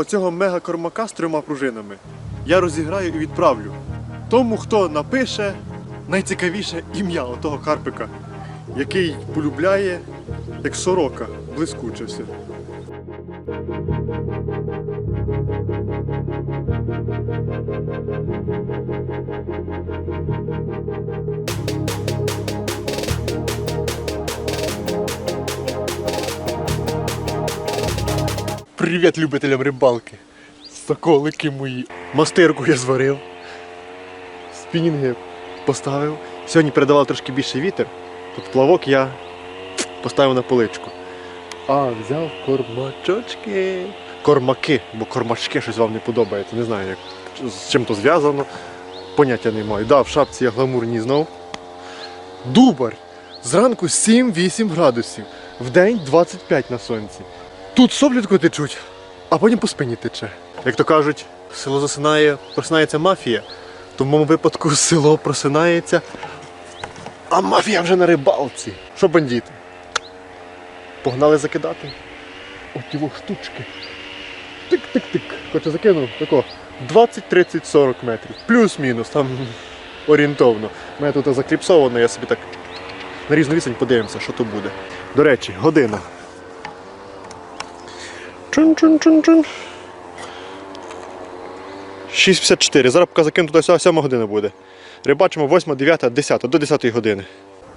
оцього мега-кормака з трьома пружинами я розіграю і відправлю. Тому, хто напише найцікавіше ім'я отого карпика, який полюбляє, як сорока, блискуче. Привіт любителям рибалки. Соколики мої. Мастирку я зварив. Спінінги поставив. Сьогодні передавав трошки більше вітер. Тут плавок я поставив на поличку. А взяв кормачочки. Кормаки, бо кормачки щось вам не подобається. Не знаю, як, з чим то зв'язано. Поняття не маю. Да, в шапці я гламурній знов. Дубар. Зранку 7-8 градусів. В день 25 на сонці. Тут соплітко течуть, а потім по спині тече. Як то кажуть, село засинає, просинається мафія. То в моєму випадку село просинається, а мафія вже на рибалці. Що бандити? Погнали закидати. От його штучки. Тик-тик-тик. Хоче закинув тако 20, 30, 40 метрів. Плюс-мінус, там орієнтовно. У мене тут закліпсовано, я собі так на різну відстань подивимося, що то буде. До речі, година. Чун-чун-чун-чун. 6.54. Зараз поки закину туди 7 година буде. Рибачимо 8, 9, 10 до 10 години.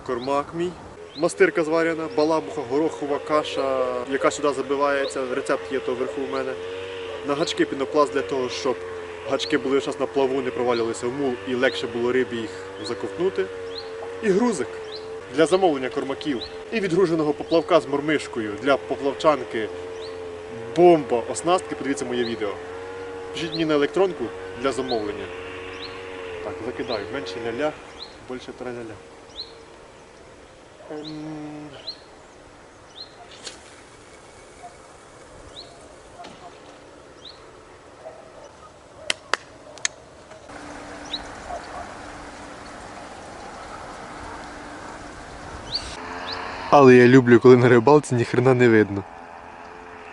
Кормак мій. Мастирка зварена, балабуха, горохова каша, яка сюди забивається. Рецепт є то вверху в мене. На гачки пінопласт для того, щоб гачки були час на плаву, не провалювалися в мул і легше було рибі їх заковтнути. І грузик для замовлення кормаків. І відгруженого поплавка з мормишкою для поплавчанки бомба оснастки, подивіться моє відео. Пишіть мені на електронку для замовлення. Так, закидаю. Менше ля-ля, більше траля-ля. Ем, Але я люблю, коли на рибалці ніхрена не видно.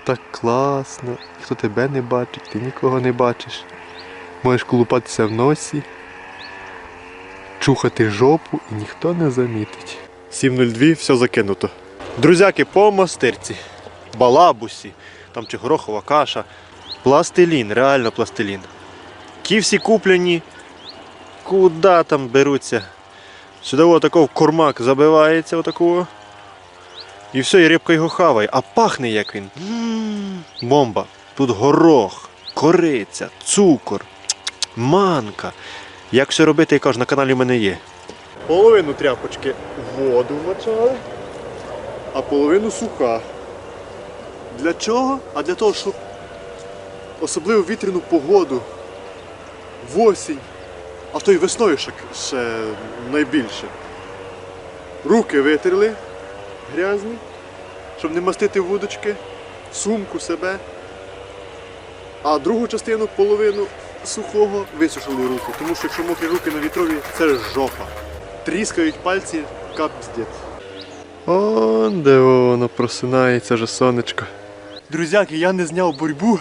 Так класно. Ніхто тебе не бачить, ти нікого не бачиш. Можеш колупатися в носі, чухати жопу і ніхто не замітить. 7.02, все закинуто. Друзяки, по мастирці, балабусі, там чи горохова каша. Пластилін, реально пластилін. Ті всі куплені, куди там беруться. Сюди отако в кормак забивається отакого. І все, і рибка його хаває. А пахне як він. Бомба. Тут горох, кориця, цукор, манка. Як все робити, я кажу, на каналі в мене є. Половину тряпочки в воду вмочали, а половину суха. Для чого? А для того, щоб особливо вітряну погоду, в осінь, а то й весною ще найбільше. Руки витерли грязні, щоб не мастити вудочки, сумку себе. А другу частину, половину сухого, висушили руки. Тому що якщо мокрі руки на вітрові, це жопа. Тріскають пальці, капздець. Он де воно просинається вже сонечко. Друзяки, я не зняв боротьбу.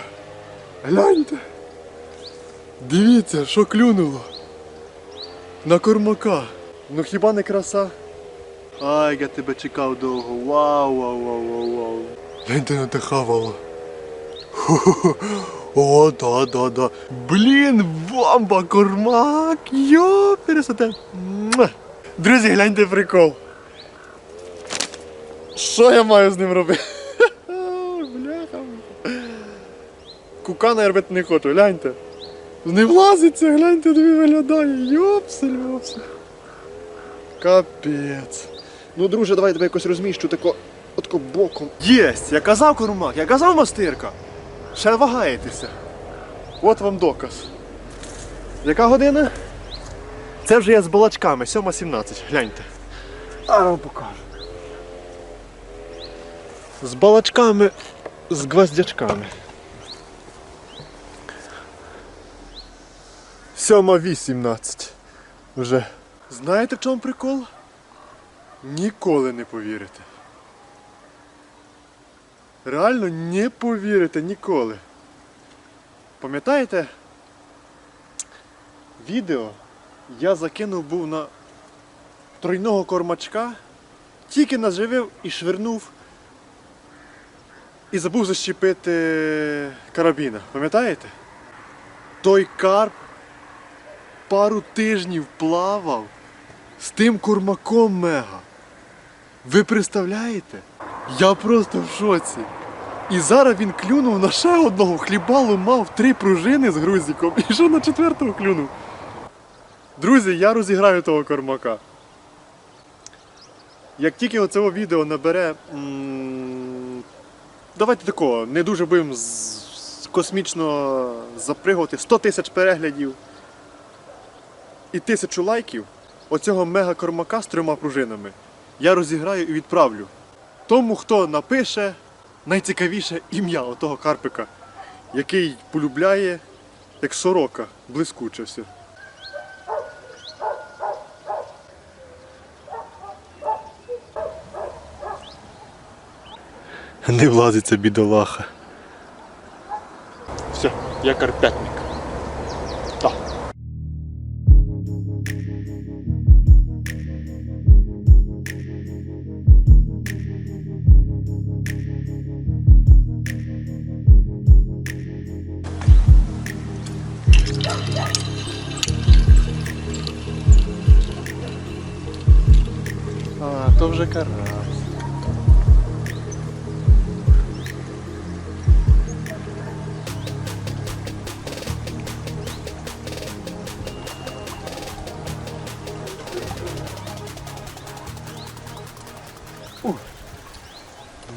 Гляньте. Дивіться, що клюнуло. На кормака. Ну хіба не краса? Ай, я тебе чекав довго. Вау, вау, вау, вау, вау. Те хавало. О, да, да, да. Блін, бомба, кормак. Йо, пересоте. Друзі, гляньте прикол. Що я маю з ним робити? Бляха. Кукана я робити не хочу, гляньте. Не влазиться, гляньте, тобі виглядає. Йопсель, йопсель. Капець. Ну, друже, давай я тебе якось розміщу тако, отако боком. Єсть! Я казав кормак, я казав мастирка. Ще вагаєтеся. От вам доказ. Яка година? Це вже я з балачками, 7.17, гляньте. А вам покажу. З балачками, з гвоздячками. 7.18 вже. Знаєте в чому прикол? Ніколи не повірите. Реально не повірите ніколи. Пам'ятаєте? Відео я закинув був на тройного кормачка, тільки наживив і швирнув і забув защепити карабіна. Пам'ятаєте? Той карп пару тижнів плавав з тим кормаком мега. Ви представляєте? Я просто в шоці. І зараз він клюнув на ще одного хлібалу, мав три пружини з грузиком і ще на четвертого клюнув. Друзі, я розіграю того кормака. Як тільки оце відео набере. Давайте такого, не дуже будемо космічно запригувати 100 тисяч переглядів і тисячу лайків оцього мега-кормака з трьома пружинами я розіграю і відправлю. Тому, хто напише найцікавіше ім'я отого карпика, який полюбляє, як сорока, блискуче все. Не влазиться бідолаха. Все, я карпятник. То вже карась.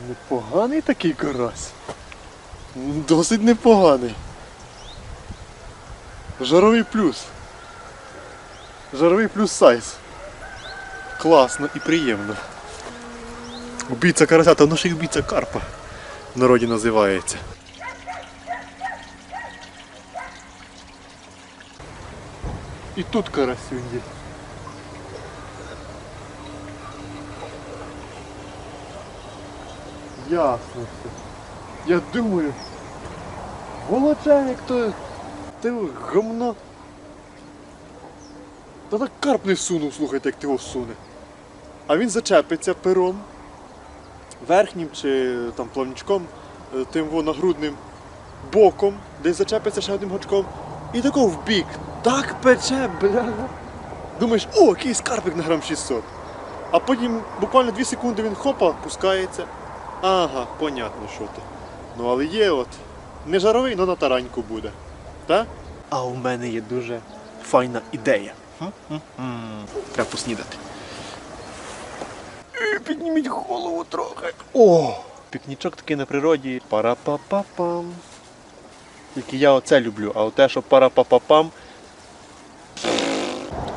Непоганий такий карась. Досить непоганий. Жаровий плюс. Жаровий плюс сайз. Класно і приємно. Убійця карася, та воно ще й убійця карпа в народі називається. І тут карасюнь є. Ясно все. Я думаю, волочайник то ти гамно. Та так карп не сунув, слухайте, як ти його суне. А він зачепиться пером, верхнім чи там плавничком, е, тим во нагрудним боком, десь зачепиться ще одним гачком, і тако в бік. Так пече, бля. Думаєш, о, якийсь карпик на грам 600. А потім буквально 2 секунди він хопа, пускається. Ага, понятно, що то. Ну але є от. Не жаровий, але на тараньку буде. Так? А у мене є дуже файна ідея. Треба поснідати. Підніміть голову трохи. О! Пікнічок такий на природі. Пара-па-па-пам. Тільки я оце люблю, а оте, що пара-па-па-пам.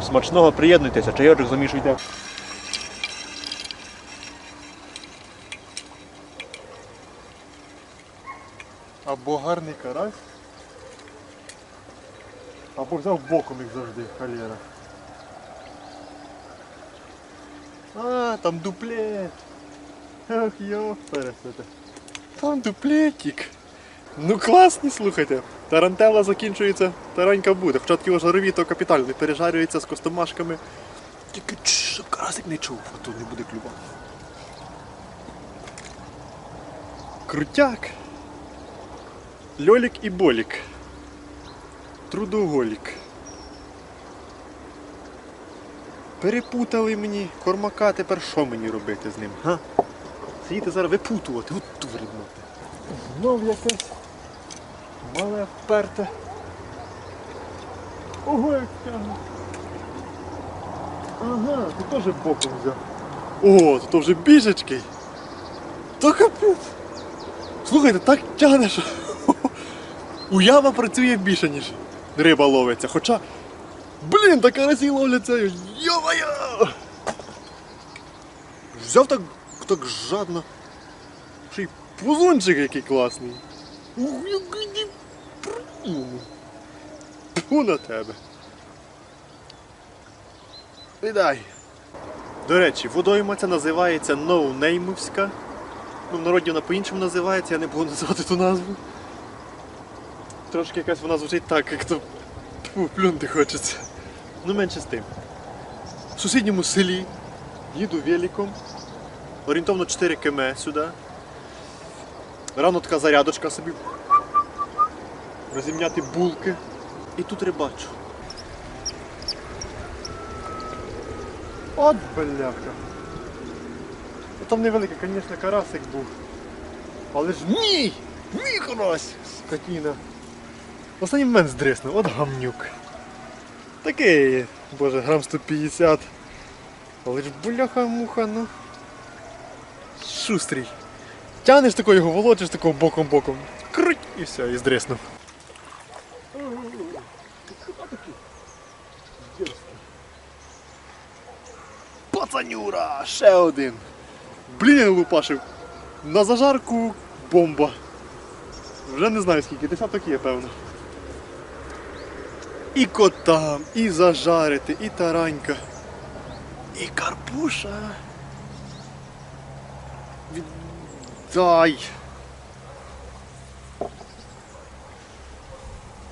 Смачного приєднуйтеся, чайочок замішуйте. Або гарний карась, або взяв боком як завжди, халера. А, там дуплет. Ах, йо, пересете. Там дуплетик. Ну класні, слухайте. Тарантела закінчується, таранька буде. Хоча такі жарові, то капітально пережарюється з костомашками. Тільки щоб карасик не чув, а то не буде клювати. Крутяк. Льолік і болік. Трудоголік. Перепутали мені кормака, тепер що мені робити з ним? Га? Сидіти зараз випутувати, от дурно. Знов якесь мале вперте. Ого, як тягне. Ага, ти теж боком взяв. О, то вже біжечки. То капець. Слухайте, так тягне, що уява працює більше, ніж риба ловиться. Хоча, блін, так карасі ловляться. Йо-моє! Взяв так, так жадно. Ще й пузунчик який класний. Який ти приємний. Тьфу на тебе. Віддай. До речі, водойма ця називається Ноунеймовська. Ну, в народі вона по-іншому називається, я не буду називати ту назву. трошки якась вона звучить так, як то тьфу, плюнути хочеться. Ну менше з тим. В сусідньому селі їду великом, орієнтовно 4 км сюди. Рано така зарядочка собі. Розімняти булки. І тут рибачу. От бляха. Ну, Там невеликий, звісно, карасик був. Але ж мій! Мій карась! Скотіна. Останній момент здриснув, от гамнюк. Такий, боже, грам 150. Але ж бляха-муха, ну. Шустрий. Тянеш такого його волочиш такого боком-боком. Круть і все, і здриснув. Пацанюра! Ще один! Блін, лупашив. На зажарку бомба. Вже не знаю скільки, десяток є, певно. І котам, і зажарити, і таранька, і карпуша. Віддай.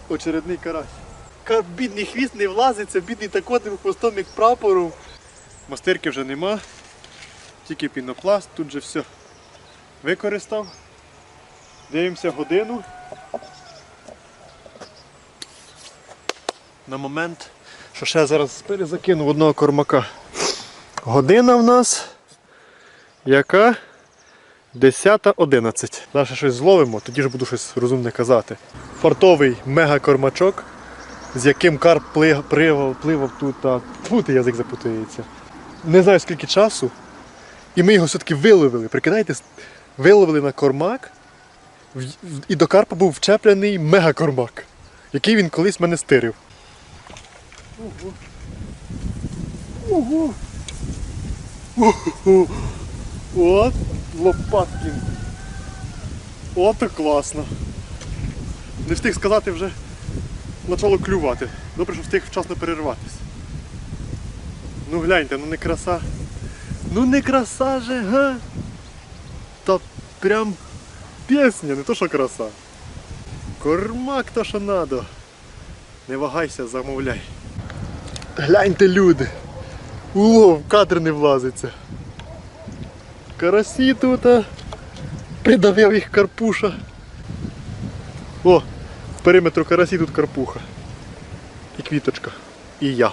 Очередний карась. Ка- Бідний хвіст не влазиться, бідний такотним хвостом, як прапором. Мастирки вже нема. Тільки пінопласт, тут же все використав. Дивимося годину. На момент, що ще зараз перезакинув одного кормака. Година в нас яка? 10.11. Зараз ще щось зловимо, тоді ж буду щось розумне казати. Фартовий мега-кормачок, з яким карп пливав, пливав тут. А... Фу, язик запутається. Не знаю скільки часу. І ми його все-таки виловили. Прикидаєте, виловили на кормак, і до карпа був вчеплений мегакормак, який він колись мене стирив. Ого. Ого. Ого. От Лопаткін. От класно. Не встиг сказати вже почало клювати. Добре, що встиг вчасно перерватися. Ну гляньте, ну не краса. Ну не краса же, га? Та прям пісня, не то що краса. Кормак то що надо. Не вагайся, замовляй. Гляньте, люди. Улов, кадр не влазиться. Карасі тут. Придавив їх карпуша. О, в периметру карасі тут карпуха. І квіточка. І я.